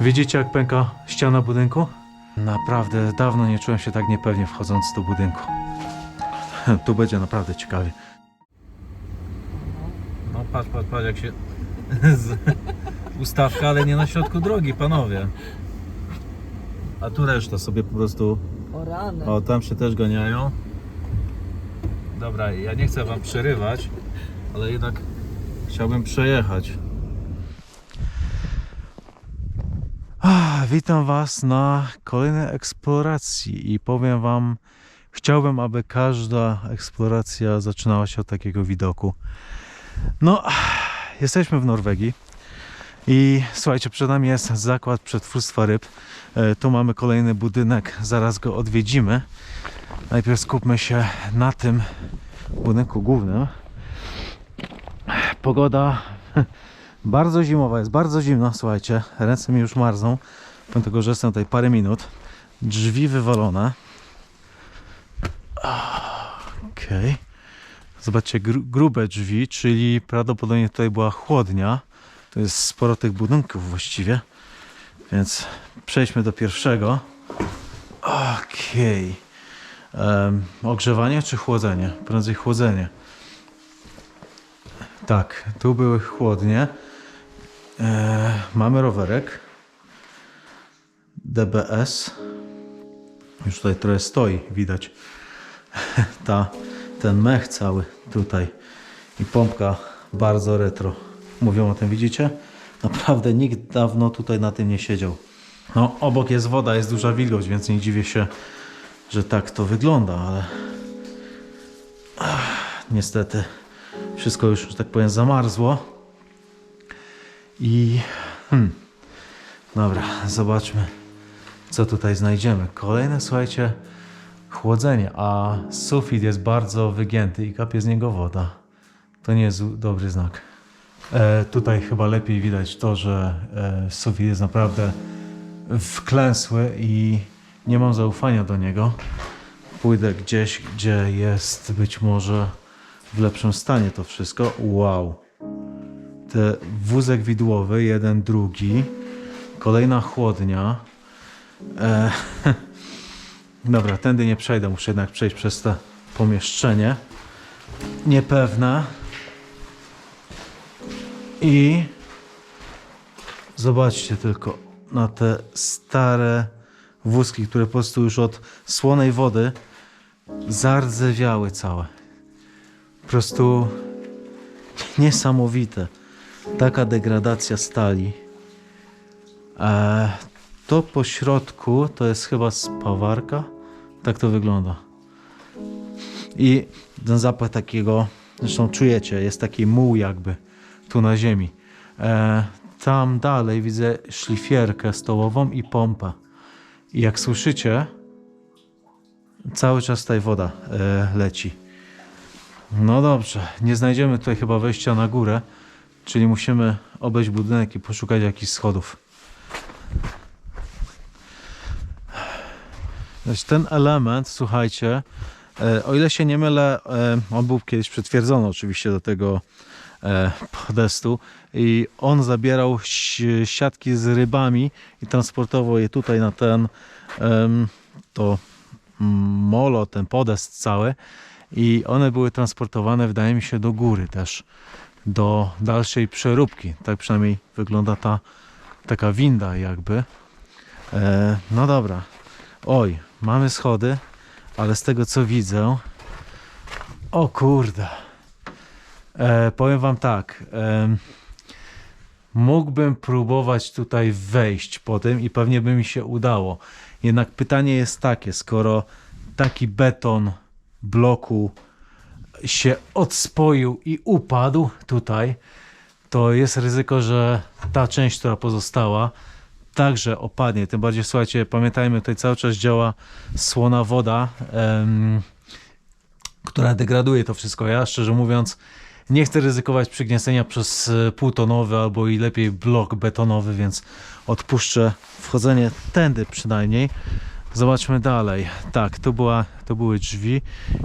Widzicie jak pęka ściana budynku? Naprawdę dawno nie czułem się tak niepewnie wchodząc do budynku. Tu będzie naprawdę ciekawie. No patrz, patrz, patrz jak się... z- Ustawka, ale nie na środku drogi, panowie. A tu reszta sobie po prostu... O rany. O, tam się też ganiają. Dobra, ja nie chcę wam przerywać, ale jednak chciałbym przejechać. Witam was na kolejnej eksploracji i powiem wam, chciałbym, aby każda eksploracja zaczynała się od takiego widoku. No, jesteśmy w Norwegii i słuchajcie, przed nami jest zakład przetwórstwa ryb. E, Tu mamy kolejny budynek, zaraz go odwiedzimy. Najpierw skupmy się na tym budynku głównym. Pogoda bardzo zimowa, jest bardzo zimno, słuchajcie. Ręce mi już marzną, pomimo tego, że jestem tutaj parę minut. Drzwi wywalone. Okej. Zobaczcie, gru, grube drzwi, czyli prawdopodobnie tutaj była chłodnia. To jest sporo tych budynków właściwie. Więc przejdźmy do pierwszego. Okej. Em, ogrzewanie czy chłodzenie? Prędzej chłodzenie. Tak, tu były chłodnie. E, mamy rowerek. DBS. Już tutaj trochę stoi, widać. Ta, ten mech cały tutaj. I pompka bardzo retro. Mówią o tym, widzicie? Naprawdę nikt dawno tutaj na tym nie siedział. No, obok jest woda, jest duża wilgoć, więc nie dziwię się, że tak to wygląda, ale Ach, niestety wszystko już, że tak powiem, zamarzło. I hmm, dobra, zobaczmy, co tutaj znajdziemy. Kolejne, słuchajcie, chłodzenie, a sufit jest bardzo wygięty i kapie z niego woda. To nie jest dobry znak. E, tutaj chyba lepiej widać to, że e, sufit jest naprawdę wklęsły i nie mam zaufania do niego. Pójdę gdzieś, gdzie jest być może w lepszym stanie to wszystko. Wow. Te wózek widłowy, jeden, drugi. Kolejna chłodnia. E, dobra, tędy nie przejdę, muszę jednak przejść przez to pomieszczenie. Niepewne. I zobaczcie tylko na te stare wózki, które po prostu już od słonej wody zardzewiały całe. Po prostu niesamowite. Taka degradacja stali. E, to po środku to jest chyba spawarka. Tak to wygląda. I ten zapach takiego, zresztą czujecie, jest taki muł jakby tu na ziemi. E, tam dalej widzę szlifierkę stołową i pompę. I jak słyszycie, cały czas tutaj woda e, leci. No dobrze, nie znajdziemy tutaj chyba wejścia na górę, czyli musimy obejść budynek i poszukać jakichś schodów. Znaczy, ten element, słuchajcie, e, o ile się nie mylę, e, on był kiedyś przytwierdzony oczywiście do tego e, podestu i on zabierał siatki z rybami i transportował je tutaj na ten to molo, ten podest cały i one były transportowane wydaje mi się do góry też do dalszej przeróbki tak przynajmniej wygląda ta taka winda jakby e, no dobra oj, mamy schody ale z tego co widzę o kurde E, powiem wam tak. em, mógłbym próbować tutaj wejść po tym i pewnie by mi się udało. Jednak pytanie jest takie, skoro taki beton bloku się odspoił i upadł tutaj, to jest ryzyko, że ta część, która pozostała, także opadnie. Tym bardziej, słuchajcie, pamiętajmy, tutaj cały czas działa słona woda, em, która degraduje to wszystko. Ja szczerze mówiąc, nie chcę ryzykować przygniecenia przez e, półtonowy albo i lepiej blok betonowy, więc odpuszczę wchodzenie tędy przynajmniej. Zobaczmy dalej. Tak, to, była, to były drzwi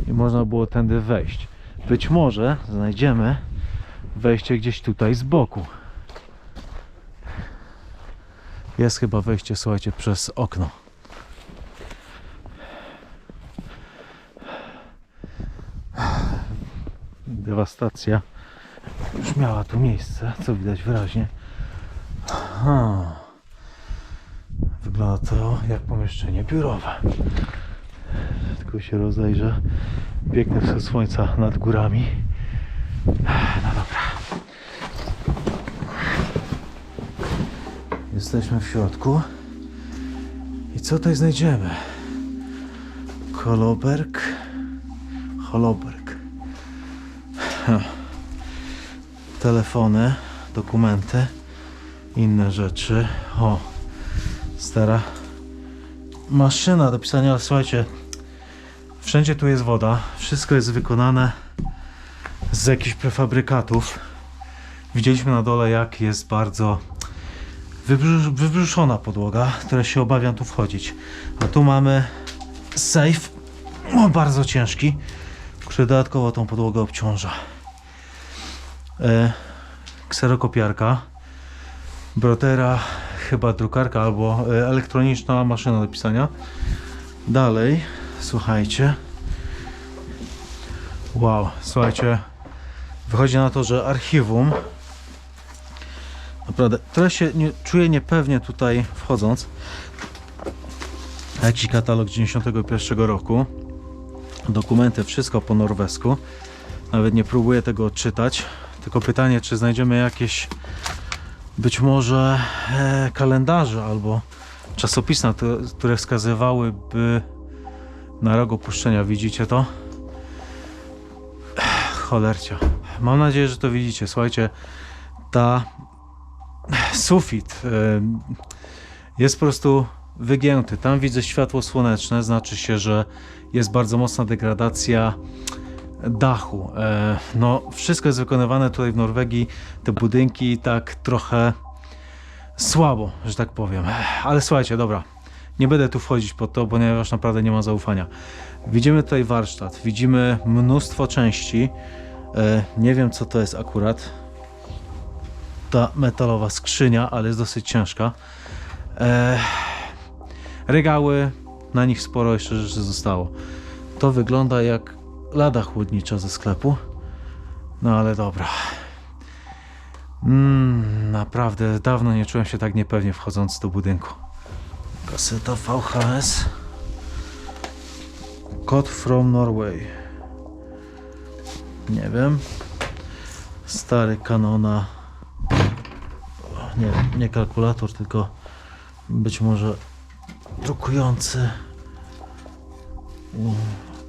i można było tędy wejść. Być może znajdziemy wejście gdzieś tutaj z boku. Jest chyba wejście, słuchajcie, przez okno. Dewastacja już miała tu miejsce, co widać wyraźnie. Wygląda to jak pomieszczenie biurowe. Tylko się rozejrzę. Piękny wschód słońca nad górami. No dobra. Jesteśmy w środku. I co tutaj znajdziemy? Koloberg. Holoberg. Telefony, dokumenty, inne rzeczy. O, stara maszyna do pisania, ale słuchajcie, wszędzie tu jest woda, wszystko jest wykonane z jakichś prefabrykatów. Widzieliśmy na dole, jak jest bardzo wybrzusz, wybrzuszona podłoga, która się obawiam tu wchodzić. A tu mamy safe, o, bardzo ciężki, który dodatkowo tą podłogę obciąża. E, kserokopiarka, brotera, chyba drukarka albo e, elektroniczna maszyna do pisania. Dalej, słuchajcie. Wow, słuchajcie, wychodzi na to, że archiwum Naprawdę, trochę się nie, czuję niepewnie tutaj wchodząc. Jakiś katalog 91 roku. Dokumenty, wszystko po norwesku. Nawet nie próbuję tego odczytać. Tylko pytanie, czy znajdziemy jakieś być może e, kalendarze albo czasopisma, które wskazywałyby na rok opuszczenia. Widzicie to? Cholercia. Mam nadzieję, że to widzicie. Słuchajcie, ta sufit em, jest po prostu wygięty. Tam widzę światło słoneczne, znaczy się, że jest bardzo mocna degradacja dachu. E, No, wszystko jest wykonywane tutaj w Norwegii, te budynki tak trochę słabo, że tak powiem. Ale słuchajcie, dobra, nie będę tu wchodzić pod to, ponieważ naprawdę nie ma zaufania. Widzimy tutaj warsztat, widzimy mnóstwo części. E, Nie wiem, co to jest akurat ta metalowa skrzynia, ale jest dosyć ciężka. E, regały, na nich sporo jeszcze rzeczy zostało. To wygląda jak lada chłodnicza ze sklepu. No ale dobra. Mm, naprawdę dawno nie czułem się tak niepewnie wchodząc do budynku. Kaseta VHS. Code from Norway. Nie wiem. Stary Canona nie, nie kalkulator, tylko być może drukujący.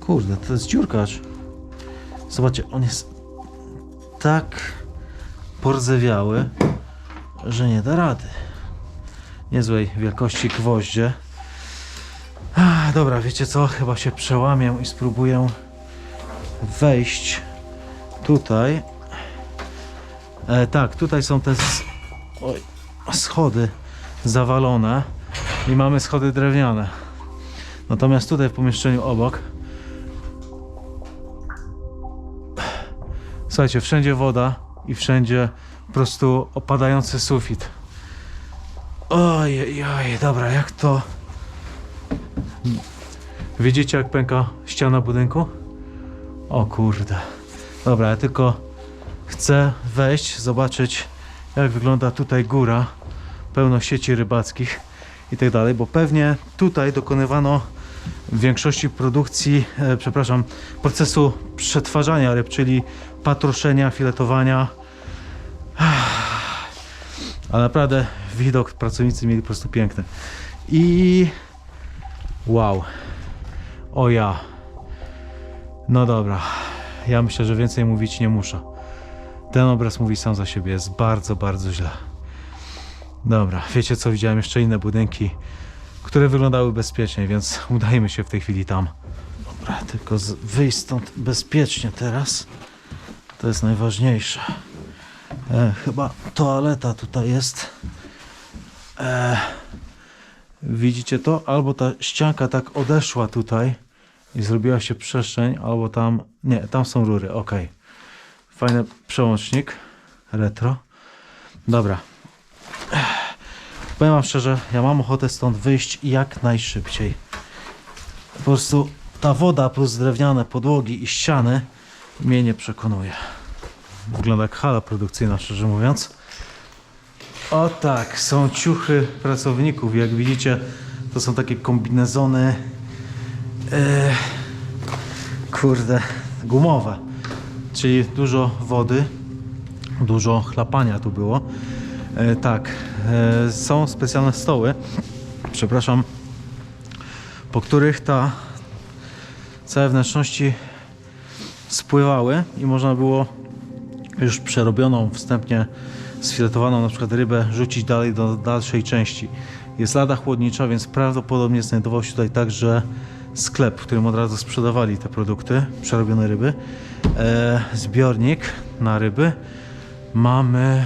Kurde, to jest dziurkacz. Zobaczcie, on jest tak porzewiały, że nie da rady. Niezłej wielkości gwoździe. Ach, dobra, wiecie co? Chyba się przełamię i spróbuję wejść tutaj. E, tak, tutaj są te oj, schody zawalone i mamy schody drewniane. Natomiast tutaj w pomieszczeniu obok słuchajcie, wszędzie woda i wszędzie po prostu opadający sufit. Oj, oj, oj, dobra, jak to... Widzicie jak pęka ściana budynku? O kurde. Dobra, ja tylko chcę wejść, zobaczyć jak wygląda tutaj góra, pełno sieci rybackich i tak dalej, bo pewnie tutaj dokonywano w większości produkcji, e, przepraszam, procesu przetwarzania ryb, czyli patroszenia, filetowania. Ale naprawdę widok pracownicy mieli po prostu piękny. I wow. O ja. No dobra. Ja myślę, że więcej mówić nie muszę. Ten obraz mówi sam za siebie, jest bardzo, bardzo źle. Dobra, wiecie co, widziałem jeszcze inne budynki, które wyglądały bezpiecznie, więc udajmy się w tej chwili tam. Dobra, tylko wyjść stąd bezpiecznie teraz. To jest najważniejsze. E, chyba toaleta tutaj jest. E, widzicie to? Albo ta ścianka tak odeszła tutaj i zrobiła się przestrzeń, albo tam... Nie, tam są rury, ok. Fajny przełącznik retro. Dobra. Powiem wam szczerze, ja mam ochotę stąd wyjść jak najszybciej. Po prostu ta woda plus drewniane podłogi i ściany mnie nie przekonuje. Wygląda jak hala produkcyjna, szczerze mówiąc. O tak, są ciuchy pracowników. Jak widzicie, to są takie kombinezony. E, kurde, gumowe. Czyli dużo wody, dużo chlapania tu było. E, tak, są specjalne stoły, przepraszam, po których ta całe wnętrzności spływały i można było już przerobioną, wstępnie sfiletowaną na przykład rybę rzucić dalej do dalszej części. Jest lada chłodnicza, więc prawdopodobnie znajdował się tutaj także sklep, w którym od razu sprzedawali te produkty, przerobione ryby. E, zbiornik na ryby. Mamy,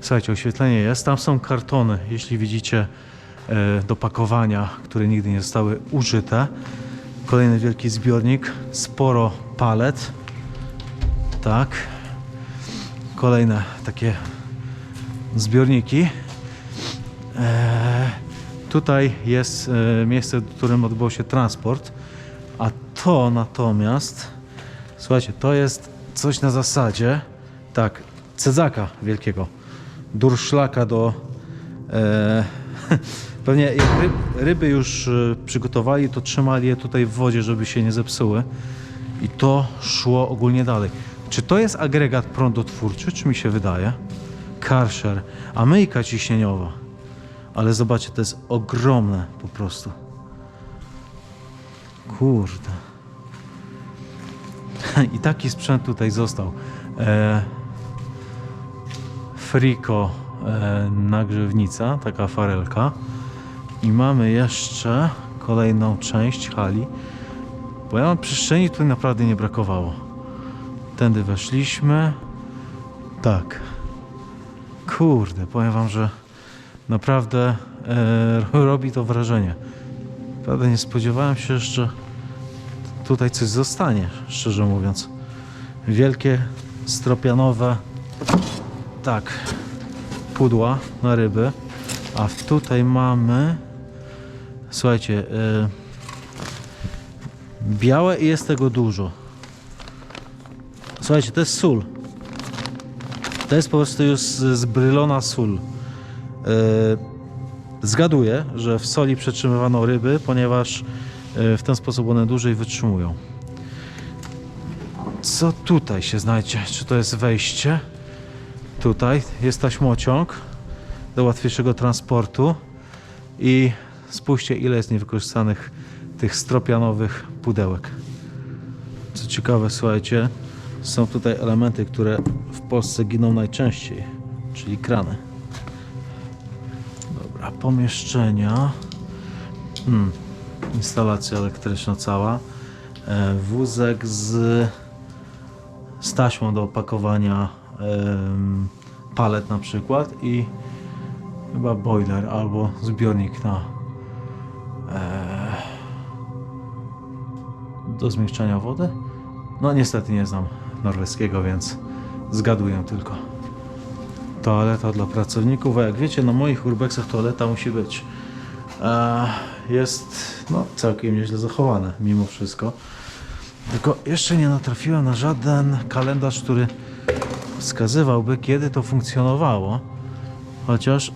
słuchajcie, oświetlenie jest. Tam są kartony, jeśli widzicie, e, do pakowania, które nigdy nie zostały użyte. Kolejny wielki zbiornik, sporo palet. Tak. Kolejne takie zbiorniki. E, tutaj jest e, miejsce, w którym odbył się transport, a to natomiast, słuchajcie, to jest coś na zasadzie, tak, cedzaka wielkiego, durszlaka do, e, pewnie jak ryb, ryby już e, przygotowali, to trzymali je tutaj w wodzie, żeby się nie zepsuły i to szło ogólnie dalej. Czy to jest agregat prądotwórczy, czy mi się wydaje? Karcher, a myjka ciśnieniowa. Ale zobaczcie, to jest ogromne po prostu. Kurde. I taki sprzęt tutaj został. E, Friko e, nagrzewnica, taka farelka. I mamy jeszcze kolejną część hali. Bo ja mam przestrzeni tutaj naprawdę nie brakowało. Tędy weszliśmy. Tak. Kurde, powiem wam, że naprawdę e, robi to wrażenie. Naprawdę nie spodziewałem się, że tutaj coś zostanie, szczerze mówiąc. Wielkie, stropianowe, tak, pudła na ryby. A tutaj mamy, słuchajcie, e, białe i jest tego dużo. Słuchajcie, to jest sól. To jest po prostu już zbrylona sól. Yy, zgaduję, że w soli przetrzymywano ryby, ponieważ yy, w ten sposób one dłużej wytrzymują. Co tutaj się znajdzie? Czy to jest wejście? Tutaj jest taśmociąg do łatwiejszego transportu i spójrzcie ile jest niewykorzystanych tych stropianowych pudełek. Co ciekawe, słuchajcie, są tutaj elementy, które w Polsce giną najczęściej, czyli krany. Dobra, pomieszczenia. Hmm. Instalacja elektryczna cała. E, wózek z, z taśmą do opakowania palet na przykład i chyba boiler albo zbiornik na e, do zmieszczania wody. No niestety nie znam norweskiego, więc zgaduję tylko. Toaleta dla pracowników, a jak wiecie, na moich urbexach toaleta musi być. E, jest no, całkiem nieźle zachowane mimo wszystko. Tylko jeszcze nie natrafiłem na żaden kalendarz, który wskazywałby, kiedy to funkcjonowało. Chociaż.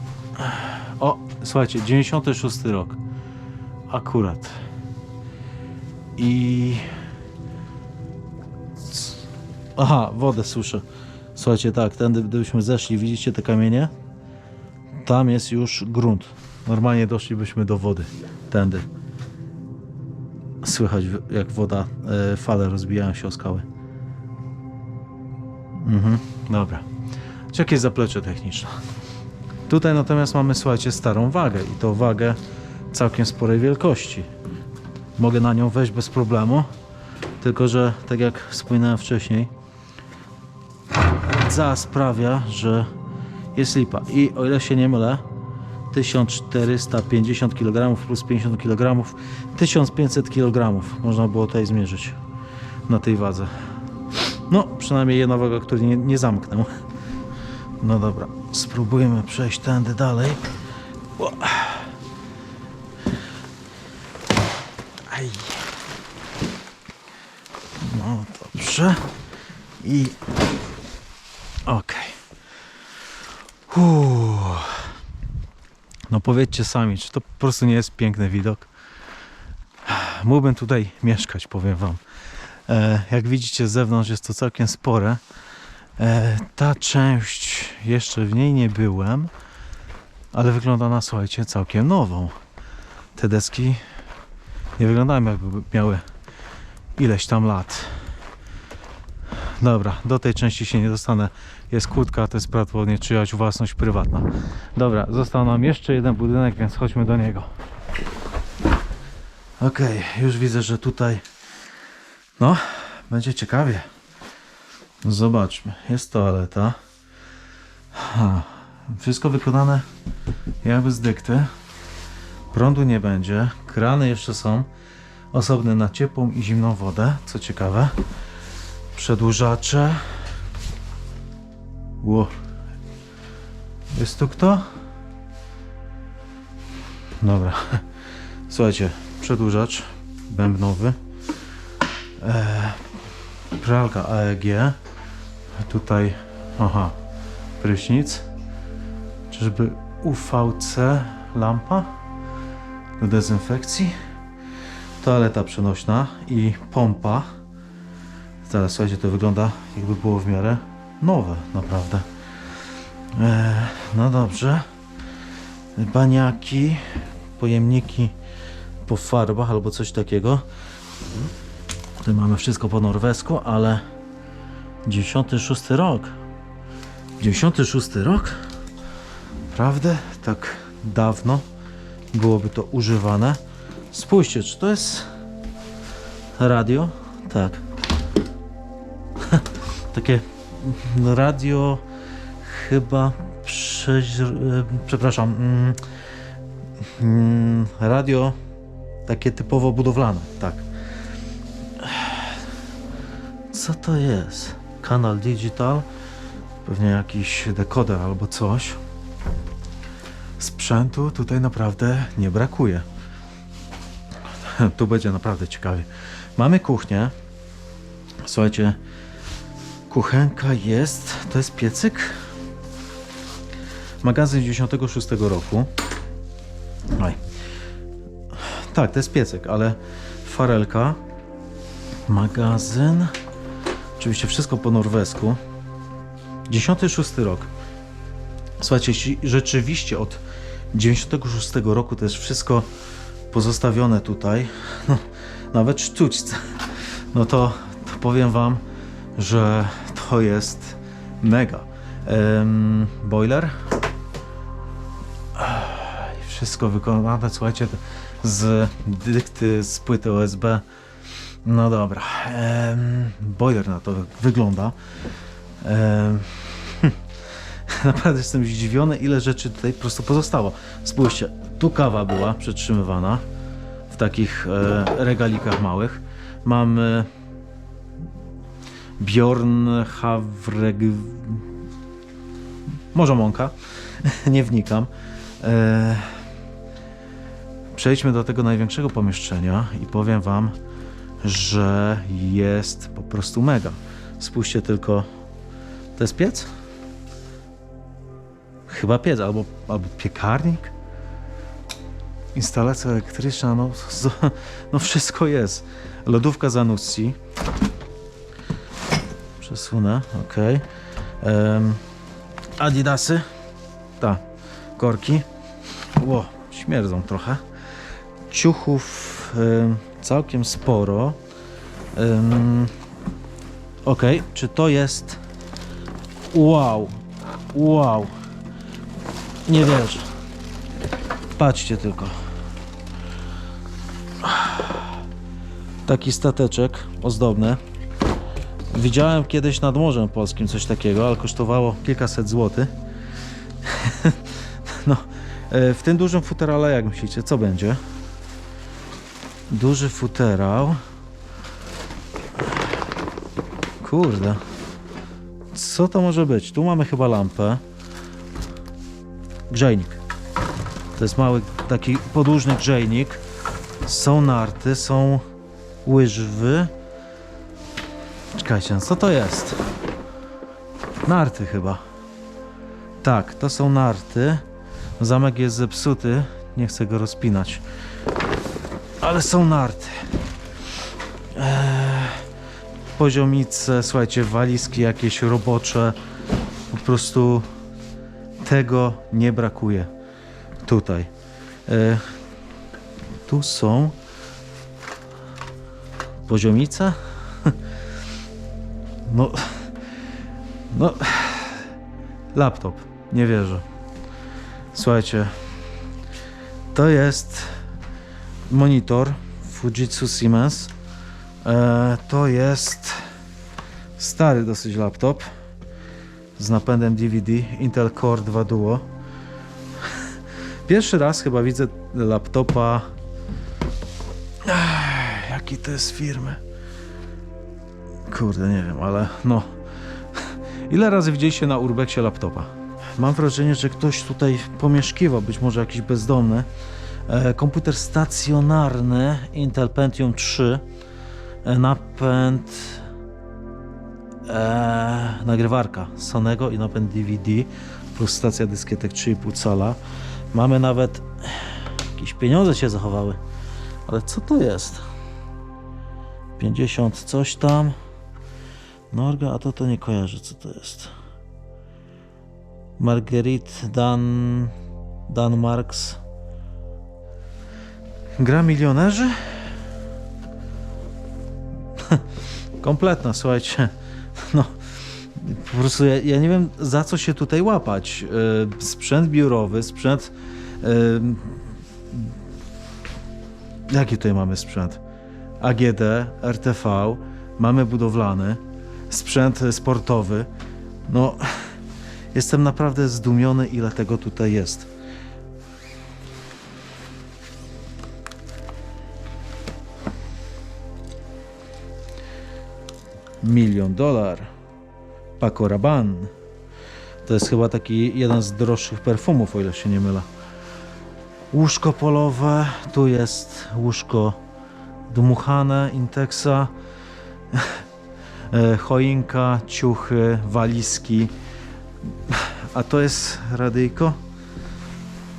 O, słuchajcie, 96 rok. Akurat. I. Aha, wodę suszę. Słuchajcie, tak, tędy gdybyśmy zeszli, widzicie te kamienie? Tam jest już grunt. Normalnie doszlibyśmy do wody. Tędy. Słychać jak woda, e, fale rozbijają się o skały. Mhm, dobra. Czy jakieś zaplecze techniczne? Tutaj natomiast mamy, słuchajcie, starą wagę i to wagę całkiem sporej wielkości. Mogę na nią wejść bez problemu, tylko że, tak jak wspominałem wcześniej, za sprawia, że jest lipa. I o ile się nie mylę, 1450 kg plus 50 kg, 1500 kg można było tutaj zmierzyć na tej wadze. No, przynajmniej jednego, który nie, nie zamknę. No dobra, spróbujemy przejść tędy dalej. O. Aj. No dobrze. I... Okej. Okay. No powiedzcie sami, czy to po prostu nie jest piękny widok? Mógłbym tutaj mieszkać, powiem wam. E, jak widzicie z zewnątrz jest to całkiem spore. E, ta część, jeszcze w niej nie byłem, ale wygląda na, słuchajcie, całkiem nową. Te deski nie wyglądają jakby miały ileś tam lat. Dobra, do tej części się nie dostanę. Jest kłódka, to jest prawdopodobnie czyjaś własność prywatna. Dobra, został nam jeszcze jeden budynek, więc chodźmy do niego. Okej, już widzę, że tutaj no, będzie ciekawie. Zobaczmy, jest toaleta. Ha, wszystko wykonane jakby z dykty. Prądu nie będzie. Krany jeszcze są osobne na ciepłą i zimną wodę, co ciekawe. Przedłużacze. Ło. Jest tu kto? Dobra. Słuchajcie, przedłużacz bębnowy. E, pralka AEG. Tutaj, aha, prysznic. Czyżby UVC lampa do dezynfekcji? Toaleta przenośna i pompa. Teraz słuchajcie, to wygląda jakby było w miarę nowe, naprawdę. E, no dobrze. Baniaki, pojemniki po farbach albo coś takiego. Tutaj mamy wszystko po norwesku, ale 96 rok. 96 rok? Prawda? Tak dawno byłoby to używane. Spójrzcie, czy to jest radio? Tak. Takie radio chyba przeźr... e, przepraszam mm, mm, radio takie typowo budowlane, tak. Co to jest? Kanal digital, pewnie jakiś dekoder albo coś. Sprzętu tutaj naprawdę nie brakuje. Tu będzie naprawdę ciekawie. Mamy kuchnię. Słuchajcie, kuchenka jest. To jest piecyk. Magazyn z 96 roku. Oj. Tak, to jest piecyk, ale farelka. Magazyn. Oczywiście wszystko po norwesku. 96 rok. Słuchajcie, rzeczywiście od 96 roku to jest wszystko pozostawione tutaj, no, nawet sztućce, no to, to powiem Wam, że to jest mega. Em, boiler. Wszystko wykonane, słuchajcie, z dykty, z płyty OSB. No dobra. Boiler na to wygląda. Em, Naprawdę jestem zdziwiony, ile rzeczy tutaj po prostu pozostało. Spójrzcie, tu kawa była przetrzymywana w takich e, regalikach małych. Mamy Bjorn Havreg... Może mąka, nie wnikam. E, przejdźmy do tego największego pomieszczenia i powiem Wam, że jest po prostu mega. Spójrzcie tylko, to jest piec? Chyba piec, albo, albo piekarnik. Instalacja elektryczna, no, no wszystko jest. Lodówka Zanussi. Przesunę, ok. Em, Adidasy. Ta, korki. Ło, śmierdzą trochę. Ciuchów em, całkiem sporo. Em, ok, czy to jest... Wow, wow. Nie wierzę. Patrzcie tylko. Taki stateczek ozdobny. Widziałem kiedyś nad Morzem Polskim coś takiego, ale kosztowało kilkaset złotych. no, e, w tym dużym futerale, jak myślicie, co będzie? Duży futerał. Kurde. Co to może być? Tu mamy chyba lampę grzejnik. To jest mały taki podłużny grzejnik. Są narty, są łyżwy. Czekajcie, co to jest? Narty chyba. Tak, to są narty. Zamek jest zepsuty. Nie chcę go rozpinać. Ale są narty. Eee, poziomice, słuchajcie, walizki jakieś robocze. Po prostu tego nie brakuje tutaj. E, tu są poziomice. No, no, laptop, nie wierzę. Słuchajcie, to jest monitor Fujitsu Siemens. E, to jest stary dosyć laptop z napędem DVD Intel Core 2 Duo. Pierwszy raz chyba widzę laptopa. Jaki to jest firmy? Kurde, nie wiem, ale no. Ile razy widzieliście na Urbexie laptopa? Mam wrażenie, że ktoś tutaj pomieszkiwał, być może jakiś bezdomny. E, komputer stacjonarny Intel Pentium 3. E, napęd e, nagrywarka Sonego i napęd DVD plus stacja dyskietek 3,5 cala. Mamy nawet jakieś pieniądze się zachowały. Ale co to jest? 50 coś tam. Norga, a to to nie kojarzę co to jest. Marguerite Dan Danmarks. Gra milionerzy? Kompletna, słuchajcie. No, po prostu ja, ja nie wiem za co się tutaj łapać. Yy, sprzęt biurowy, sprzęt. Yy, jaki tutaj mamy sprzęt? AGD, RTV, mamy budowlany, sprzęt sportowy. No, jestem naprawdę zdumiony, ile tego tutaj jest. Milion dolar. Paco Rabanne. To jest chyba taki jeden z droższych perfumów, o ile się nie mylę. Łóżko polowe. Tu jest łóżko dmuchane Intexa. E, Choinka, ciuchy, walizki. A to jest radyjko?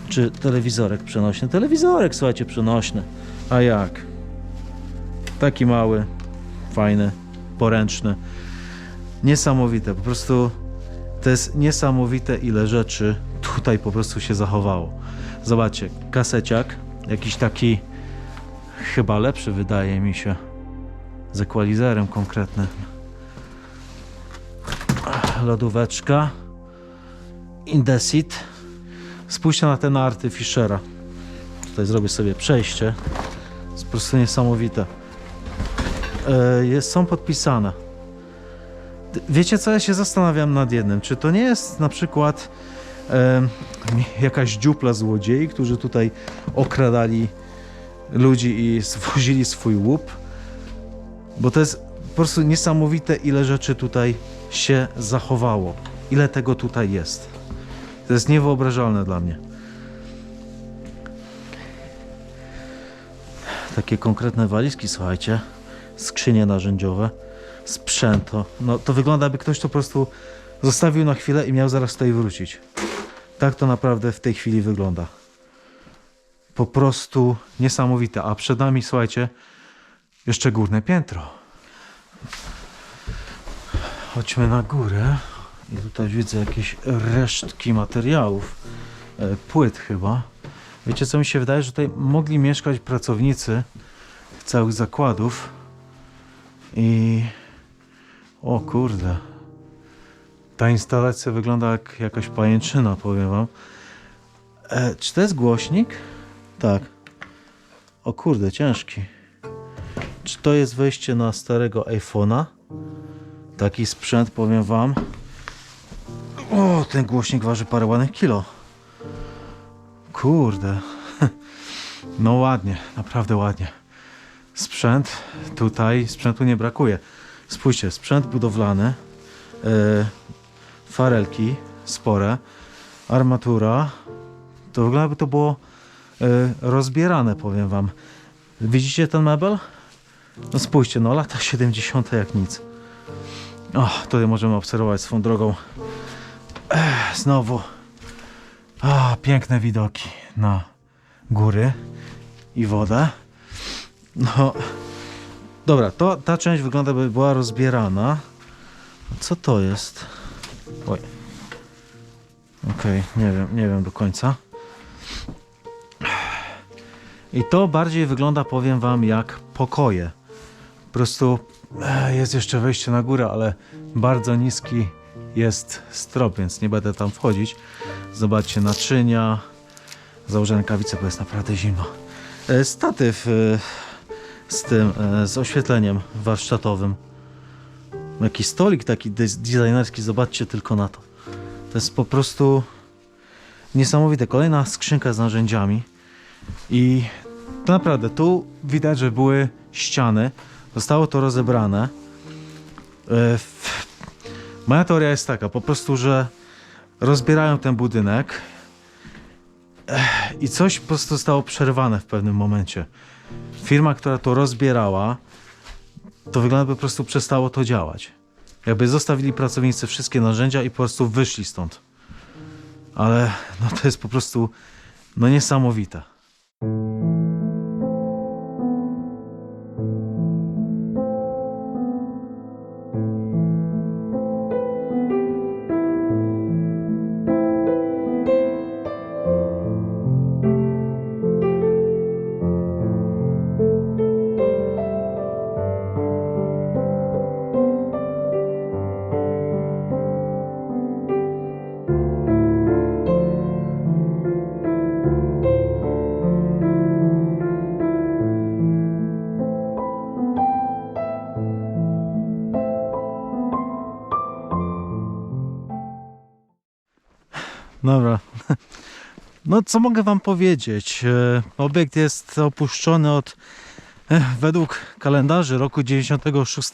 Czy telewizorek przenośny? Telewizorek, słuchajcie, przenośny. A jak? Taki mały, fajny, poręczny. Niesamowite, po prostu to jest niesamowite ile rzeczy tutaj po prostu się zachowało. Zobaczcie, kaseciak, jakiś taki chyba lepszy wydaje mi się, z equalizerem konkretnym. Lodóweczka, Indesit. Spójrzcie na te narty Fischera. Tutaj zrobię sobie przejście. Jest po prostu niesamowite. E, jest, są podpisane. Wiecie co, ja się zastanawiam nad jednym. Czy to nie jest na przykład jakaś dziupla złodziei, którzy tutaj okradali ludzi i zwozili swój łup? Bo to jest po prostu niesamowite, ile rzeczy tutaj się zachowało. Ile tego tutaj jest. To jest niewyobrażalne dla mnie. Takie konkretne walizki, słuchajcie. Skrzynie narzędziowe, sprzęto. No to wygląda, jakby ktoś to po prostu zostawił na chwilę i miał zaraz tutaj wrócić. Tak to naprawdę w tej chwili wygląda. Po prostu niesamowite. A przed nami, słuchajcie, jeszcze górne piętro. Chodźmy na górę. I tutaj widzę jakieś resztki materiałów. E, Płyt chyba. Wiecie co mi się wydaje, że tutaj mogli mieszkać pracownicy całych zakładów. I... O kurde. Ta instalacja wygląda jak jakaś pajęczyna, powiem wam. E, czy to jest głośnik? Tak. O kurde, ciężki. Czy to jest wejście na starego iPhone'a? Taki sprzęt, powiem wam. O, ten głośnik waży parę ładnych kilo. Kurde. No ładnie, naprawdę ładnie. Sprzęt tutaj, sprzętu nie brakuje. Spójrzcie, sprzęt budowlany, e, farelki spore, armatura. To wygląda jakby to było e, rozbierane, powiem wam. Widzicie ten mebel? No spójrzcie, no lata 70. jak nic. O, tutaj możemy obserwować swoją drogą. Ech, znowu. O, piękne widoki na góry i wodę. No, dobra, to, ta część wygląda by była rozbierana. Co to jest? Oj. Okej, nie wiem, nie wiem do końca. I to bardziej wygląda, powiem wam, jak pokoje. Po prostu e, jest jeszcze wejście na górę, ale bardzo niski jest strop, więc nie będę tam wchodzić. Zobaczcie naczynia. Założę rękawice, bo jest naprawdę zimno. E, Statyw e, z tym, e, z oświetleniem warsztatowym. Jakiś stolik taki designerski, zobaczcie tylko na to. To jest po prostu niesamowite. Kolejna skrzynka z narzędziami. I naprawdę, tu widać, że były ściany. Zostało to rozebrane. E, Moja teoria jest taka, po prostu, że rozbierają ten budynek Ech, i coś po prostu zostało przerwane w pewnym momencie. Firma, która to rozbierała, to wygląda po prostu przestało to działać. Jakby zostawili pracownicy wszystkie narzędzia i po prostu wyszli stąd. Ale no to jest po prostu no niesamowite. Dobra. No co mogę wam powiedzieć? E, Obiekt jest opuszczony od e, według kalendarzy roku 96.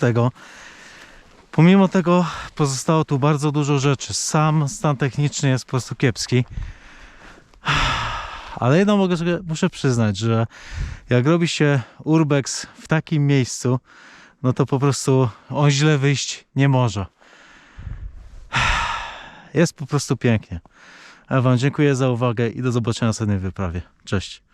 Pomimo tego pozostało tu bardzo dużo rzeczy. Sam stan techniczny jest po prostu kiepski. Ale jedno mogę, muszę przyznać, że jak robi się urbex w takim miejscu, no to po prostu on źle wyjść nie może. Jest po prostu pięknie. A Wam dziękuję za uwagę i do zobaczenia na następnej wyprawie. Cześć.